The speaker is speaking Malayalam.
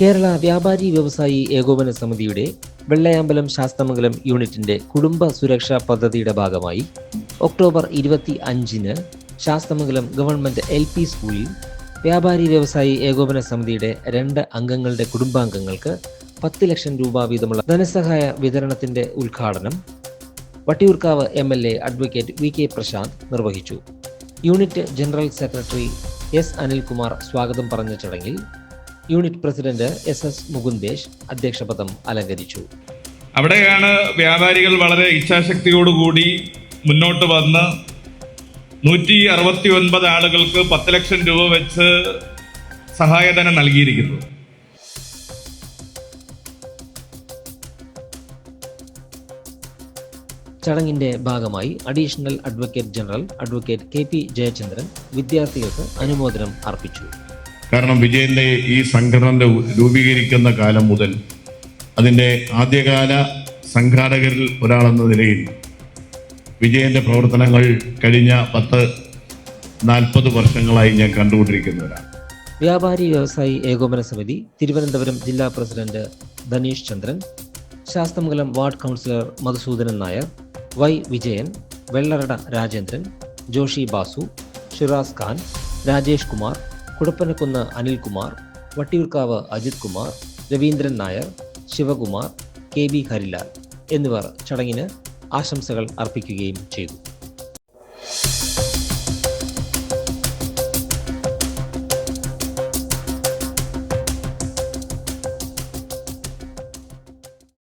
കേരള വ്യാപാരി വ്യവസായി ഏകോപന സമിതിയുടെ വെള്ളയാമ്പലം ശാസ്തമംഗലം യൂണിറ്റിന്റെ കുടുംബ സുരക്ഷാ പദ്ധതിയുടെ ഭാഗമായി ഒക്ടോബർ ഇരുപത്തി അഞ്ചിന് ശാസ്തമംഗലം ഗവൺമെന്റ് എൽ പി സ്കൂളിൽ വ്യാപാരി വ്യവസായി ഏകോപന സമിതിയുടെ രണ്ട് അംഗങ്ങളുടെ കുടുംബാംഗങ്ങൾക്ക് പത്ത് ലക്ഷം രൂപ വീതമുള്ള ധനസഹായ വിതരണത്തിന്റെ ഉദ്ഘാടനം Vattiyoorkavu M L A advocate V K Prashant നിർവഹിച്ചു. Unit general secretary S Anilkumar സ്വാഗതം പറഞ്ഞ ചടങ്ങിൽ unit president S S Mukundesh അധ്യക്ഷപദം അലങ്കരിച്ചു. അവിടെയാണ് വ്യാപാരികൾ വളരെ ഇച്ഛാശക്തിയോടുകൂടി മുന്നോട്ട് വന്ന് നൂറ്റി അറുപത്തി ഒൻപത് ആളുകൾക്ക് പത്ത് ലക്ഷം രൂപ വെച്ച് സഹായധനം നൽകിയിരിക്കുന്നത്. ചടങ്ങിന്റെ ഭാഗമായി additional advocate general advocate K P Jayachandran വിദ്യാർത്ഥികൾക്ക് അനുമോദനം അർപ്പിച്ചു. കാരണം വിജയന്റെ ഈ സംഘടന രൂപീകരിക്കുന്ന കാലം മുതൽ അതിന്റെ ആദ്യകാല സംഘാടകരിൽ ഒരാളെന്ന നിലയിൽ വിജയന്റെ പ്രവർത്തനങ്ങൾ കഴിഞ്ഞ പത്ത് നാൽപ്പത് വർഷങ്ങളായി ഞാൻ കണ്ടുകൊണ്ടിരിക്കുന്നവരാണ്. വ്യാപാരി വ്യവസായി ഏകോപന സമിതി തിരുവനന്തപുരം ജില്ലാ president Dhanish Chandran Sasthamangalam ward councillor Madhusoodanan Nair Y Vijayan Vellarada Rajendran Joshi Basu Shiraz Khan Rajesh Kumar Kudappanakunnu Anilkumar Vattiyoorkavu Ajith Kumar Raveendran Nair Sivakumar K B Harilal എന്നിവർ ചടങ്ങിന് ആശംസകൾ അർപ്പിക്കുകയും ചെയ്തു.